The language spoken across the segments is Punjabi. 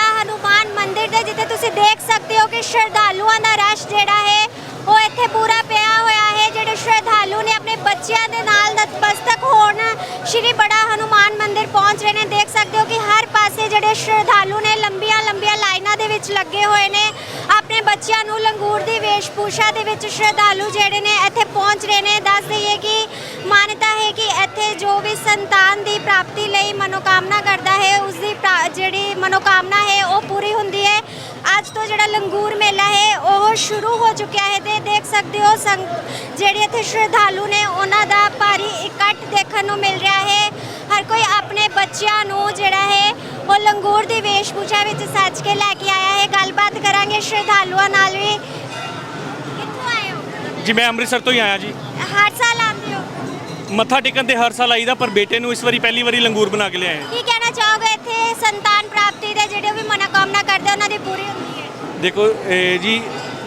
ਬੜਾ ਹਨੂਮਾਨ ਮੰਦਿਰ ਦੇ ਜਿੱਥੇ ਤੁਸੀਂ ਦੇਖ ਸਕਦੇ ਹੋ ਕਿ ਸ਼ਰਧਾਲੂਆਂ ਦਾ ਰਸ਼ ਜਿਹੜਾ ਹੈ, ਉਹ ਇੱਥੇ ਪੂਰਾ ਪਿਆ ਹੋਇਆ ਹੈ। ਜਿਹੜੇ ਸ਼ਰਧਾਲੂ ਨੇ ਆਪਣੇ ਬੱਚਿਆਂ ਦੇ ਨਾਲ ਨਤਮਸਤਕ ਹੋਣ, ਸ਼੍ਰੀ ਬੜਾ ਹਨੂਮਾਨ ਮੰਦਿਰ ਪਹੁੰਚ ਰਹੇ ਨੇ। ਦੇਖ ਸਕਦੇ ਹੋ ਕਿ ਹਰ ਪਾਸੇ ਜਿਹੜੇ ਸ਼ਰਧਾਲੂ ਨੇ, ਲੰਬੀਆਂ ਲੰਬੀਆਂ ਲਾਈਨਾਂ ਦੇ ਵਿੱਚ ਲੱਗੇ ਹੋਏ ਨੇ। ਆਪਣੇ ਬੱਚਿਆਂ ਨੂੰ ਲੰਗੂਰ ਦੀ ਵੇਸ਼ਭੂਸ਼ਾ ਦੇ ਵਿੱਚ ਸ਼ਰਧਾਲੂ ਜਿਹੜੇ ਨੇ ਇੱਥੇ ਪਹੁੰਚ ਰਹੇ ਨੇ। ਦੱਸ ਦਈਏ ਕਿ ਮਾਨਤਾ ਹੈ ਕਿ ਇੱਥੇ ਜੋ ਵੀ ਸੰਤਾਨ ਦੀ ਪ੍ਰਾਪਤੀ ਲਈ ਮਨੋਕਾਮਨਾ ਕਰਦਾ ਹੈ ਉਸ ਦੀ ਜਿਹੜੀ ਮਨੋਕਾਮਨਾ ਹੈ ਉਹ ਪੂਰੀ ਹੁੰਦੀ ਹੈ। ਅੱਜ ਤੋਂ ਜਿਹੜਾ ਲੰਗੂਰ ਮੇਲਾ ਹੈ ਉਹ ਸ਼ੁਰੂ ਹੋ ਚੁੱਕਿਆ ਹੈ ਤੇ ਦੇਖ ਸਕਦੇ ਹੋ ਸੰਗ ਜਿਹੜੇ ਇੱਥੇ ਸ਼ਰਧਾਲੂ ਨੇ ਉਹਨਾਂ ਦਾ ਭਾਰੀ ਇਕੱਠ ਦੇਖਣ ਨੂੰ ਮਿਲ ਰਿਹਾ ਹੈ। ਹਰ ਕੋਈ ਆਪਣੇ ਬੱਚਿਆਂ ਨੂੰ ਜਿਹੜਾ ਹੈ ਉਹ ਲੰਗੂਰ ਦੀ ਵੇਸ਼ਭੂਸ਼ਾ ਵਿੱਚ ਸੱਜ ਕੇ ਲੈ ਕੇ ਆਇਆ ਹੈ। ਗੱਲਬਾਤ ਕਰਾਂਗੇ ਸ਼ਰਧਾਲੂਆਂ ਨਾਲ ਵੀ। ਕਿੱਥੋਂ ਆਏ ਹੋ? ਜੀ ਮੈਂ ਅੰਮ੍ਰਿਤਸਰ ਤੋਂ ਹੀ ਆਇਆ ਜੀ। ਹਰ ਸਾਲ ਮੱਥਾ ਟੇਕਣ ਤੇ ਹਰ ਸਾਲ ਆਈਦਾ ਪਰ ਬੇਟੇ ਨੂੰ ਇਸ ਵਾਰੀ ਪਹਿਲੀ ਵਾਰੀ ਲੰਗੂਰ ਬਣਾ ਕੇ ਲਿਆਏ। ਕੀ ਕਹਿਣਾ ਚਾਹੋਗੇ ਇੱਥੇ ਸੰਤਾਨ ਪ੍ਰਾਪਤੀ ਦੇ ਜਿਹੜੇ ਵੀ ਮਨੋਕਾਮਨਾ ਕਰਦੇ ਉਹਨਾਂ ਦੀ ਪੂਰੀ ਹੁੰਦੀ ਹੈ? ਦੇਖੋ ਇਹ ਜੀ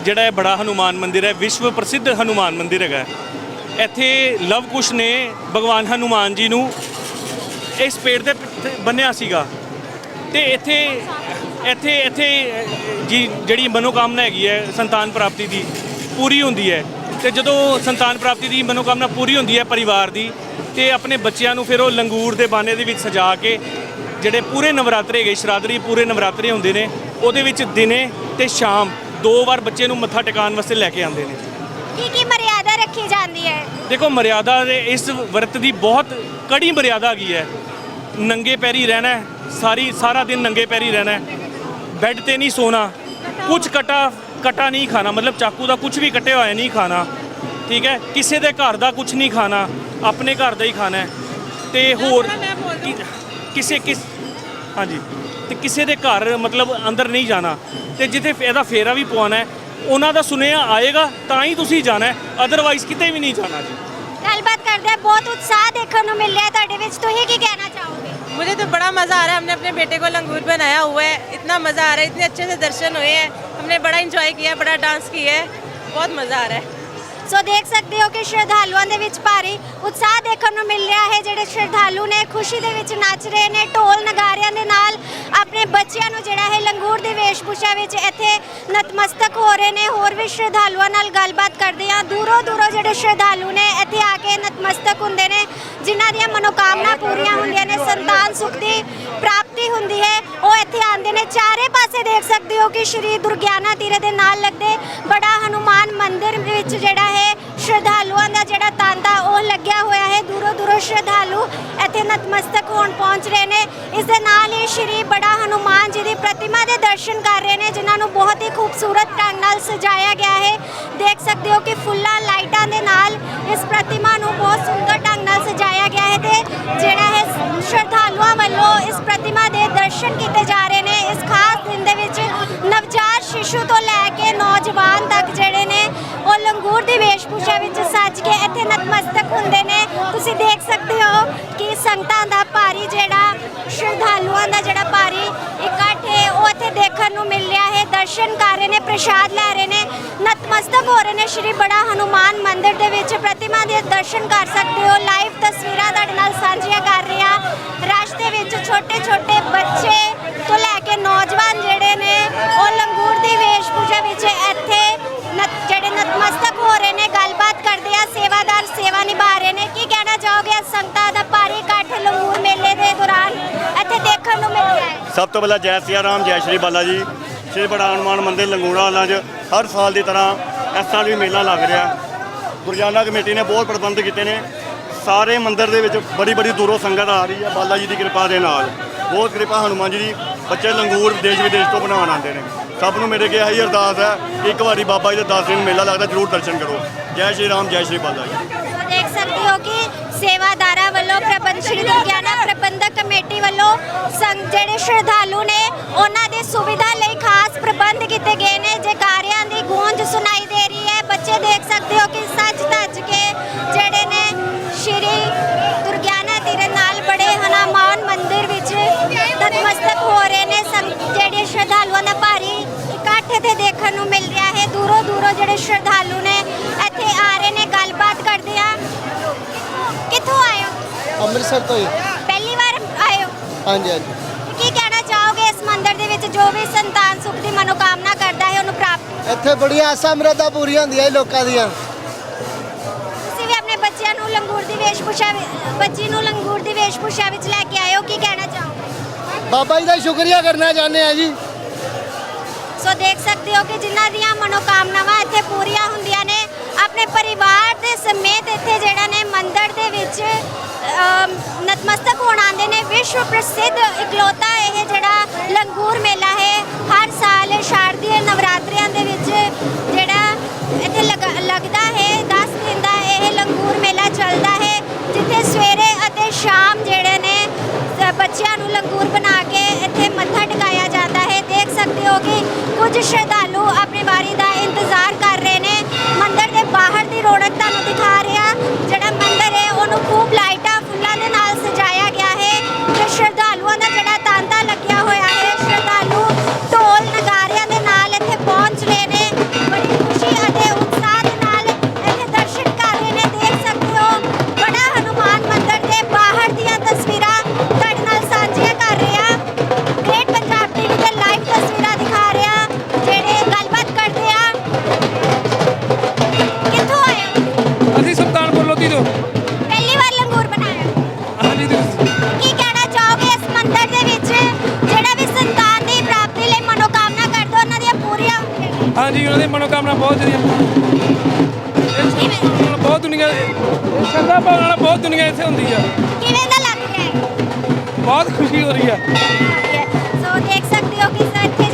ਜਿਹੜਾ ਇਹ ਬੜਾ ਹਨੂਮਾਨ ਮੰਦਿਰ ਹੈ ਵਿਸ਼ਵ ਪ੍ਰਸਿੱਧ ਹਨੂਮਾਨ ਮੰਦਿਰ ਹੈਗਾ ਇੱਥੇ ਲਵ ਕੁਸ਼ ਨੇ ਭਗਵਾਨ ਹਨੂਮਾਨ ਜੀ ਨੂੰ ਇਸ ਪੇੜ ਦੇ ਬੰਨਿਆ ਸੀਗਾ। ਤੇ ਇੱਥੇ ਇੱਥੇ ਇੱਥੇ ਜੀ ਜਿਹੜੀ ਮਨੋਕਾਮਨਾ ਹੈਗੀ ਹੈ ਸੰਤਾਨ ਪ੍ਰਾਪਤੀ ਦੀ ਪੂਰੀ ਹੁੰਦੀ ਹੈ। ਤੇ ਜਦੋਂ ਸੰਤਾਨ ਪ੍ਰਾਪਤੀ ਦੀ ਮਨੋਕਾਮਨਾ ਪੂਰੀ ਹੁੰਦੀ ਹੈ ਪਰਿਵਾਰ ਦੀ ਤੇ ਆਪਣੇ ਬੱਚਿਆਂ ਨੂੰ ਫਿਰ ਉਹ ਲੰਗੂਰ ਦੇ ਬਾਣੇ ਦੇ ਵਿੱਚ ਸਜਾ ਕੇ ਜਿਹੜੇ ਪੂਰੇ ਨਵਰਾਤਰੇ ਹੈਗੇ ਸ਼ਰਾਦਰੀ ਪੂਰੇ ਨਵਰਾਤਰੇ ਹੁੰਦੇ ਨੇ ਉਹਦੇ ਵਿੱਚ ਦਿਨੇ ਤੇ ਸ਼ਾਮ ਦੋ ਵਾਰ ਬੱਚੇ ਨੂੰ ਮੱਥਾ ਟਿਕਾਉਣ ਵਾਸਤੇ ਲੈ ਕੇ ਆਉਂਦੇ ਨੇ। ਕੀ ਕੀ ਮਰਿਆਦਾ ਰੱਖੀ ਜਾਂਦੀ ਹੈ? ਦੇਖੋ ਮਰਿਆਦਾ ਦੇ ਇਸ ਵਰਤ ਦੀ ਬਹੁਤ ਕੜੀ ਮਰਿਆਦਾ ਹੈਗੀ ਹੈ। ਨੰਗੇ ਪੈਰੀ ਰਹਿਣਾ ਸਾਰੀ ਸਾਰਾ ਦਿਨ ਨੰਗੇ ਪੈਰੀ ਰਹਿਣਾ। ਬੈੱਡ ਤੇ ਨਹੀਂ ਸੋਣਾ ਕੁਝ ਕਟਾ ਕਟਾ ਨਹੀਂ ਖਾਣਾ ਮਤਲਬ ਚਾਕੂ ਦਾ ਕੁਝ ਵੀ ਕੱਟਿਆ ਹੋਇਆ ਨਹੀਂ ਖਾਣਾ ਠੀਕ ਹੈ ਕਿਸੇ ਦੇ ਘਰ ਦਾ ਕੁਝ ਨਹੀਂ ਖਾਣਾ ਆਪਣੇ ਘਰ ਦਾ ਹੀ ਖਾਣਾ ਹੈ ਤੇ ਹੋਰ ਕਿ- ਕਿਸੇ ਕਿਸ ਹਾਂਜੀ ਤੇ ਕਿਸੇ ਦੇ ਘਰ ਮਤਲਬ ਅੰਦਰ ਨਹੀਂ ਜਾਣਾ ਤੇ ਜਿੱਥੇ ਇਹਦਾ ਫੇਰਾ ਵੀ ਪਵਾਉਣਾ ਹੈ ਉਹਨਾਂ ਦਾ ਸੁਨੇਹਾ ਆਏਗਾ ਤਾਂ ਹੀ ਤੁਸੀਂ ਜਾਣਾ ਹੈ ਅਦਰਵਾਈਜ਼ ਕਿਤੇ ਵੀ ਨਹੀਂ ਜਾਣਾ ਜੀ ਗੱਲਬਾਤ ਕਰਦੇ ਹਾਂ, ਬਹੁਤ ਉਤਸ਼ਾਹ ਦੇਖਣ ਨੂੰ ਮਿਲ ਰਿਹਾ ਹੈ ਤੁਹਾਡੇ ਵਿੱਚ ਤੁਸੀਂ ਕੀ ਕਹਿਣਾ ਚਾਹੋਗੇ मुझे तो बड़ा मज़ा आ रहा है हमने अपने बेटे को लंगूर बनाया हुआ है इतना मज़ा आ रहा है इतने अच्छे से दर्शन हुए हैं हमने बड़ा इंजॉय किया बड़ा डांस किया है बहुत मज़ा आ रहा है ਸੋ ਦੇਖ ਸਕਦੇ ਹੋ ਕਿ ਸ਼ਰਧਾਲੂਆਂ ਦੇ ਵਿੱਚ ਭਾਰੀ ਉਤਸ਼ਾਹ ਦੇਖਣ ਨੂੰ ਮਿਲ ਰਿਹਾ ਹੈ ਜਿਹੜੇ ਸ਼ਰਧਾਲੂ ਨੇ ਖੁਸ਼ੀ ਦੇ ਵਿੱਚ ਨੱਚ ਰਹੇ ਨੇ ਢੋਲ ਨਗਾਰਿਆਂ ਦੇ ਨਾਲ ਆਪਣੇ ਬੱਚਿਆਂ ਨੂੰ ਜਿਹੜਾ ਹੈ ਲੰਗੂਰ ਦੀ ਵੇਸ਼ਭੂਸ਼ਾ ਵਿੱਚ ਇੱਥੇ ਨਤਮਸਤਕ ਹੋ ਰਹੇ ਨੇ ਹੋਰ ਵੀ ਸ਼ਰਧਾਲੂਆਂ ਨਾਲ ਗੱਲਬਾਤ ਕਰਦੇ ਹਾਂ ਦੂਰੋਂ ਦੂਰੋਂ ਜਿਹੜੇ ਸ਼ਰਧਾਲੂ ਨੇ ਇੱਥੇ ਆ ਕੇ ਨਤਮਸਤਕ ਹੁੰਦੇ ਨੇ ਜਿਨ੍ਹਾਂ ਦੀਆਂ ਮਨੋਕਾਮਨਾ ਪੂਰੀਆਂ ਹੁੰਦੀਆਂ ਨੇ ਸੰਤਾਨ ਸੁਖ ਦੀ ਪ੍ਰਾਪਤੀ ਹੁੰਦੀ ਹੈ ਉਹ ਇੱਥੇ ਚਾਰੇ ਪਾਸੇ ਦੇਖ ਸਕਦੇ ਹੋ ਕਿ ਸ਼੍ਰੀ ਦੁਰਗਿਆਨਾ ਤੀਰੇ ਦੇ ਨਾਲ ਲੱਗਦੇ ਬੜਾ ਹਨੂਮਾਨ ਮੰਦਿਰ ਵਿੱਚ ਜਿਹੜਾ ਹੈ ਸ਼ਰਧਾਲੂਆਂ ਦਾ ਜਿਹੜਾ ਤਾਂਦਾ ਉਹ ਲੱਗਿਆ ਹੋਇਆ ਹੈ। ਦੂਰੋਂ ਦੂਰੋਂ ਸ਼ਰਧਾਲੂ ਇੱਥੇ ਨਤਮਸਤਕ ਹੋਣ ਪਹੁੰਚ ਰਹੇ ਨੇ। ਇਸ ਦੇ ਨਾਲ ਹੀ ਸ਼੍ਰੀ ਬੜਾ ਹਨੂਮਾਨ ਜੀ ਦੀ ਪ੍ਰਤਿਮਾ ਦੇ ਦਰਸ਼ਨ ਕਰ ਰਹੇ ਨੇ, ਜਿਨ੍ਹਾਂ ਨੂੰ ਬਹੁਤ ਹੀ ਖੂਬਸੂਰਤ ਢੰਗ ਨਾਲ ਸਜਾਇਆ ਗਿਆ ਹੈ। ਦੇਖ ਸਕਦੇ ਹੋ ਕਿ ਫੁੱਲਾਂ ਲਾਈਟਾਂ ਦੇ ਨਾਲ ਇਸ ਪ੍ਰਤਿਮਾ ਨੂੰ ਬਹੁਤ ਸੁੰਦਰ ਢੰਗ ਨਾਲ ਸਜਾਇਆ ਗਿਆ ਹੈ ਤੇ ਜਿਹੜਾ ਹੈ ਸ਼ਰਧਾਲੂਆਂ ਵੱਲੋਂ ਇਸ ਪ੍ਰਤਿਮਾ ਦੇ ਦਰਸ਼ਨ ਕੀਤੇ ਉਹ ਲੰਗੂਰ ਦੀ ਵੇਸ਼ਭੂਸ਼ਾ ਵਿੱਚ ਸੱਜ ਕੇ ਇੱਥੇ ਨਤਮਸਤਕ ਹੁੰਦੇ ਨੇ। ਤੁਸੀਂ ਦੇਖ ਸਕਦੇ ਹੋ ਕਿ ਸੰਗਤਾਂ ਦਾ ਭਾਰੀ ਜਿਹੜਾ, ਸ਼ਰਧਾਲੂਆਂ ਦਾ ਜਿਹੜਾ ਭਾਰੀ ਇਕੱਠ ਹੈ, ਉਹ ਇੱਥੇ ਦੇਖਣ ਨੂੰ ਮਿਲ ਰਿਹਾ ਹੈ। ਦਰਸ਼ਨ ਕਰ ਰਹੇ ਨੇ, ਪ੍ਰਸ਼ਾਦ ਲੈ ਰਹੇ ਨੇ। ਨਤਮਸਤਕ ਹੋ ਰਹੇ ਨੇ ਸ਼੍ਰੀ ਬੜਾ ਹਨੂਮਾਨ ਮੰਦਿਰ ਦੇ ਵਿੱਚ। ਪ੍ਰਤਿਮਾ ਦੇ ਦਰਸ਼ਨ ਕਰ ਸਕਦੇ ਹੋ। ਲਾਈਵ ਤਸਵੀਰਾਂ ਤੁਹਾਡੇ ਨਾਲ ਸਾਂਝੀਆਂ ਕਰ ਰਹੇ ਹਾਂ। ਰਸ਼ ਦੇ ਵਿੱਚ ਛੋਟੇ ਛੋਟੇ ਬੱਚੇ ਤੋਂ ਲੈ ਕੇ ਨੌਜਵਾਨ ਜਿਹੜੇ ਨੇ, ਉਹ ਲੰਗੂਰ ਦੀ ਵੇਸ਼ਭੂਸ਼ਾ ਵਿੱਚ ਇੱਥੇ ਨਤਮਸਤਕ ਹੋ ਰਹੇ ਨੇ, ਗੱਲਬਾਤ ਕਰਦੇ ਆ, ਸੇਵਾਦਾਰ, ਸੇਵਾ ਨਿਭਾ ਰਹੇ ਨੇ। ਕੀ ਕਹਿਣਾ ਚਾਹੋਗੇ ਅੱਜ ਸੰਗਤਾਂ ਦਾ ਭਾਰੀ ਇਕੱਠ ਲੰਗੂਰ ਮੇਲੇ ਦੇ ਦੌਰਾਨ ਇੱਥੇ ਦੇਖਣ ਨੂੰ ਮਿਲ ਰਿਹਾ ਹੈ? ਸਭ ਤੋਂ ਪਹਿਲਾਂ ਜੈ ਸਿਆ ਰਾਮ, ਜੈ ਸ਼੍ਰੀ ਬਾਲਾ ਜੀ। ਸ਼੍ਰੀ ਬੜਾ ਹਨੂਮਾਨ ਮੰਦਿਰ ਲੰਗੂੜਾ ਵਾਲਾ 'ਚ ਹਰ ਸਾਲ ਦੀ ਤਰ੍ਹਾਂ ਇਸ ਸਾਲ ਵੀ ਮੇਲਾ ਲੱਗ ਰਿਹਾ। ਗੁਰਜਾਨਾ ਕਮੇਟੀ ਨੇ ਬਹੁਤ ਪ੍ਰਬੰਧ ਕੀਤੇ ਨੇ। ਸਾਰੇ ਮੰਦਿਰ ਦੇ ਵਿੱਚ ਬੜੀ ਬੜੀ ਦੂਰੋਂ ਸੰਗਤ ਆ ਰਹੀ ਹੈ। ਬਾਲਾ ਜੀ ਦੀ ਕਿਰਪਾ ਦੇ ਨਾਲ। ਬਹੁਤ ਕਿਰਪਾ ਹਨੂਮਾਨ ਜੀ ਦੀ। ਬੱਚੇ ਲੰਗੂਰ ਦੇਸ਼ ਵਿਦੇਸ਼ ਤੋਂ ਬਣਾਉਣ ਆਉਂਦੇ ਨੇ। ਸਭ ਨੂੰ ਮੇਰੇ ਕੇ ਇਹੀ ਅਰਦਾਸ ਹੈ ਇੱਕ ਵਾਰੀ ਬਾਬਾ ਜੀ ਦਾ 10 ਦਿਨ ਮੇਲਾ ਲੱਗਦਾ, ਜਰੂਰ ਦਰਸ਼ਨ ਕਰੋ। ਜੈ ਸ਼੍ਰੀ ਰਾਮ, ਜੈ ਸ਼੍ਰੀ ਬਾਲਾ ਜੀ। ਦੇਖ ਸਕਦੇ ਹੋ ਕਿ ਸੇਵਾਦਾਰਾਂ ਵੱਲੋਂ, ਪ੍ਰਬੰਧ ਸ਼੍ਰੀ ਦੁਰਗਿਆਨਾ ਪ੍ਰਬੰਧਕ ਕਮੇਟੀ ਵੱਲੋਂ ਸੰਗ ਜਿਹੜੇ ਸ਼ਰਧਾਲੂ ਨੇ, ਉਹਨਾਂ ਦੀ ਸੁਵਿਧਾ ਲਈ ਖਾਸ ਪ੍ਰਬੰਧ ਕੀਤੇ ਗਏ ਨੇ। ਜੈਕਾਰਿਆਂ ਦੀ ਗੂੰਜ ਸੁਣਾਈ ਦੇ ਰਹੀ ਹੈ, ਬੱਚੇ ਦੇਖ ਸਕਦੇ ਹੋ ਕਿ ਸੱਜ ਧੱਜ ਕੇ ਜਿਹੜੇ ਨੇ ਸ਼੍ਰੀ ਦੁਰਗਿਆਨਾ ਤੀਰੇ ਨਾਲ ਬੜੇ ਹਨੂਮਾਨ ਮੰਦਿਰ ਵਿੱਚ ਨਤਮਸਤਕ ਹੋ ਰਹੇ ਨੇ। ਜਿਹੜੇ ਸ਼ਰਧਾਲੂਆਂ ਦਾ ਇੱਥੇ ਤੇ ਦੇਖਣ ਨੂੰ ਮਿਲ ਰਿਹਾ ਹੈ। ਦੂਰੋਂ ਦੂਰੋਂ ਜਿਹੜੇ ਸ਼ਰਧਾਲੂ ਨੇ ਇੱਥੇ ਆ ਰਹੇ ਨੇ ਗੱਲਬਾਤ ਕਰਦੇ ਆ। ਕਿੱਥੋਂ ਆਏ ਹੋ? ਅੰਮ੍ਰਿਤਸਰ ਤੋਂ ਹੀ। ਪਹਿਲੀ ਵਾਰ ਆਏ ਹੋ? ਹਾਂਜੀ ਹਾਂਜੀ। ਕੀ ਕਹਿਣਾ ਚਾਹੋਗੇ ਇਸ ਮੰਦਿਰ ਦੇ ਵਿੱਚ? ਜੋ ਵੀ ਸੰਤਾਨ ਸੁਖ ਦੀ ਮਨੋਕਾਮਨਾ ਕਰਦਾ ਹੈ ਉਹਨੂੰ ਪ੍ਰਾਪਤ ਇੱਥੇ ਬੜੀਆਂ ਆਸਾਂ ਮਰਦਾ ਪੂਰੀਆਂ ਹੁੰਦੀਆਂ ਲੋਕਾਂ ਦੀਆਂ। ਤੁਸੀਂ ਵੀ ਆਪਣੇ ਬੱਚਿਆਂ ਨੂੰ ਲੰਗੂਰ ਦੀ ਵੇਸ਼ਭੂਸ਼ਾ ਬੱਚੀ ਨੂੰ ਲੰਗੂਰ ਦੀ ਵੇਸ਼ਭੂਸ਼ਾ ਵਿੱਚ ਲੈ ਕੇ ਆਏ ਹੋ। ਕੀ ਕਹਿਣਾ ਚਾਹੋਗੇ? ਬਾਬਾ ਜੀ ਦਾ ਸ਼ੁਕਰੀਆ ਕਰਨਾ ਚਾਹੁੰਦੇ ਆ ਜੀ। ਸੋ ਦੇਖ ਸਕਦੇ ਹੋ ਕਿ ਜਿਨ੍ਹਾਂ ਦੀਆਂ ਮਨੋਕਾਮਨਾਵਾਂ ਇੱਥੇ ਪੂਰੀਆਂ ਹੁੰਦੀਆਂ ਨੇ, ਆਪਣੇ ਪਰਿਵਾਰ ਦੇ ਸਮੇਤ ਇੱਥੇ ਜਿਹੜਾ ਨੇ ਮੰਦਿਰ ਦੇ ਵਿੱਚ ਨਤਮਸਤਕ ਹੋਣ ਆਉਂਦੇ ਨੇ। ਵਿਸ਼ਵ ਪ੍ਰਸਿੱਧ ਇਕਲੌਤਾ ਇਹ ਜਿਹੜਾ ਲੰਗੂਰ ਮੇਲਾ ਹੈ, ਹਰ ਸਾਲ ਸ਼ਾਰਦੀय ਨਵਰਾਤਰਿਆਂ ਦੇ ਵਿੱਚ ਜਿਹੜਾ ਇੱਥੇ ਲਗ- ਲੱਗਦਾ ਹੈ 10 ਦਿਨ ਦਾ ਇਹ ਲੰਗੂਰ ਮੇਲਾ ਚੱਲਦਾ ਹੈ, ਜਿੱਥੇ ਸਵੇਰੇ ਅਤੇ ਸ਼ਾਮ ਜਿਹੜੇ ਨੇ ਬੱਚਿਆਂ ਨੂੰ ਲੰਗੂਰ ਬਣਾ ਕੇ ਇੱਥੇ ਮੱਥਾ ਟਿਕਾਇਆ ਜਾਂਦਾ ਹੈ ਦੇਖ ਸਕਦੇ ਹੋ ਕਿ ਕੁਝ ਸ਼ਰਧਾਲੂ ਆਪਣੀ ਬਹੁਤ ਦੁਨੀਆ ਇਹ ਸ਼ਰਧਾ ਭਾਵਨਾ ਨਾਲ ਬਹੁਤ ਦੁਨੀਆ ਇੱਥੇ ਹੁੰਦੀ ਆ। ਕਿਵੇਂ ਦਾ ਲੱਗ ਰਿਹਾ ਹੈ? ਬਹੁਤ ਖੁਸ਼ੀ ਹੋ ਰਹੀ ਆ। ਸੋ ਦੇਖ ਸਕਦੇ ਹੋ ਕਿ ਇੱਥੇ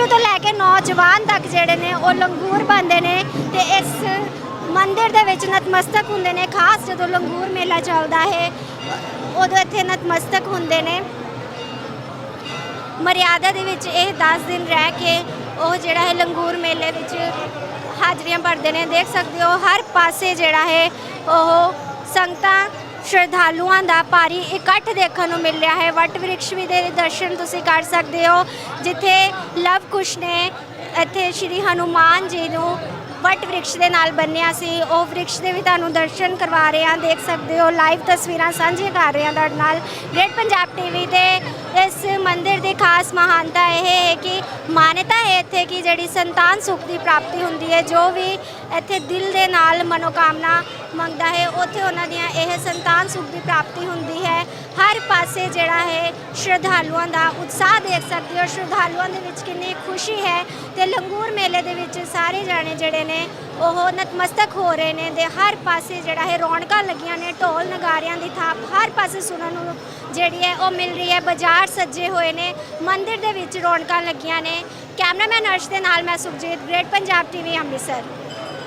ਸ਼ਿਸ਼ੂ ਤੋਂ ਲੈ ਕੇ ਨੌਜਵਾਨ ਤੱਕ ਜਿਹੜੇ ਨੇ, ਉਹ ਲੰਗੂਰ ਬੰਦੇ ਨੇ ਤੇ ਇਸ ਮੰਦਿਰ ਦੇ ਵਿੱਚ ਨਤਮਸਤਕ ਹੁੰਦੇ ਨੇ, ਖਾਸ ਜਦੋਂ ਲੰਗੂਰ ਮੇਲਾ ਚੱਲਦਾ ਹੈ, ਉਦੋਂ ਇੱਥੇ ਨਤਮਸਤਕ ਹੁੰਦੇ ਨੇ। ਮਰਿਆਦਾ ਦੇ ਵਿੱਚ ਇਹ 10 ਦਿਨ ਰਹਿ ਕੇ ਉਹ ਜਿਹੜਾ ਹੈ ਲੰਗੂਰ ਮੇਲੇ ਵਿੱਚ ਹਾਜ਼ਰੀਆਂ ਭਰਦੇ ਨੇ। ਦੇਖ ਸਕਦੇ ਹੋ, ਹਰ ਪਾਸੇ ਜਿਹੜਾ ਹੈ ਉਹ ਸੰਗਤਾਂ ਸ਼ਰਧਾਲੂਆਂ ਦਾ ਭਾਰੀ ਇਕੱਠ ਦੇਖਣ ਨੂੰ ਮਿਲ ਰਿਹਾ ਹੈ। ਵਟ ਵ੍ਰਿਕਸ਼ ਵੀ ਦੇ ਦਰਸ਼ਨ ਤੁਸੀਂ ਕਰ ਸਕਦੇ ਹੋ, ਜਿੱਥੇ ਲਵ ਕੁਸ਼ ਨੇ ਇੱਥੇ ਸ਼੍ਰੀ ਹਨੂਮਾਨ ਜੀ ਨੂੰ ਵਟ ਵ੍ਰਿਕਸ਼ ਦੇ ਨਾਲ ਬੰਨਿਆ ਸੀ। ਉਹ ਵ੍ਰਿਕਸ਼ ਦੇ ਵੀ ਤੁਹਾਨੂੰ ਦਰਸ਼ਨ ਕਰਵਾ ਰਹੇ ਹਾਂ ਦੇਖ ਸਕਦੇ ਹੋ। ਲਾਈਵ ਤਸਵੀਰਾਂ ਸਾਂਝੀਆਂ ਕਰ ਰਹੇ ਹਾਂ ਤੁਹਾਡੇ ਨਾਲ। ਗ੍ਰੇਟ ਪੰਜਾਬ ਟੀਵੀ ਤੇ ਇਸ ਮੰਦਿਰ ਦੀ ਖਾਸ ਮਹਾਨਤਾ ਇਹ ਹੈ ਕਿ ਮਾਨਤਾ ਹੈ ਇੱਥੇ ਕਿ ਜਿਹੜੀ ਸੰਤਾਨ ਸੁਖ ਦੀ ਪ੍ਰਾਪਤੀ ਹੁੰਦੀ ਹੈ, ਜੋ ਵੀ ਇੱਥੇ ਦਿਲ ਦੇ ਨਾਲ ਮਨੋਕਾਮਨਾ ਮੰਗਦਾ ਹੈ, ਉੱਥੇ ਉਹਨਾਂ ਦੀਆਂ ਇਹ ਸੰਤਾਨ ਸੁੱਖ ਦੀ ਪ੍ਰਾਪਤੀ ਹੁੰਦੀ ਹੈ। ਹਰ ਪਾਸੇ ਜਿਹੜਾ ਹੈ ਸ਼ਰਧਾਲੂਆਂ ਦਾ ਉਤਸ਼ਾਹ ਦੇਖ ਸਕਦੇ ਹੋ। ਸ਼ਰਧਾਲੂਆਂ ਦੇ ਵਿੱਚ ਕਿੰਨੀ ਖੁਸ਼ੀ ਹੈ ਤੇ ਲੰਗੂਰ ਮੇਲੇ ਦੇ ਵਿੱਚ ਸਾਰੇ ਜਾਣੇ ਜਿਹੜੇ ਨੇ ਉਹ ਨਤਮਸਤਕ ਹੋ ਰਹੇ ਨੇ ਤੇ ਹਰ ਪਾਸੇ ਜਿਹੜਾ ਹੈ ਰੌਣਕਾਂ ਲੱਗੀਆਂ ਨੇ, ਢੋਲ ਨਗਾਰਿਆਂ ਦੀ ਥਾਪ ਹਰ ਪਾਸੇ ਸੁਣਨ ਨੂੰ ਜਿਹੜੀ ਹੈ ਉਹ ਮਿਲ ਰਹੀ ਹੈ। ਬਾਜ਼ਾਰ ਸੱਜੇ ਹੋਏ ਨੇ, ਮੰਦਿਰ ਦੇ ਵਿੱਚ ਰੌਣਕਾਂ ਲੱਗੀਆਂ ਨੇ। ਕੈਮਰਾਮੈਨ ਅਰਸ਼ ਦੇ ਨਾਲ ਮੈਂ ਸੁਖਜੀਤ, ਗ੍ਰੇਟ ਪੰਜਾਬ ਟੀਵੀ, ਅੰਮ੍ਰਿਤਸਰ।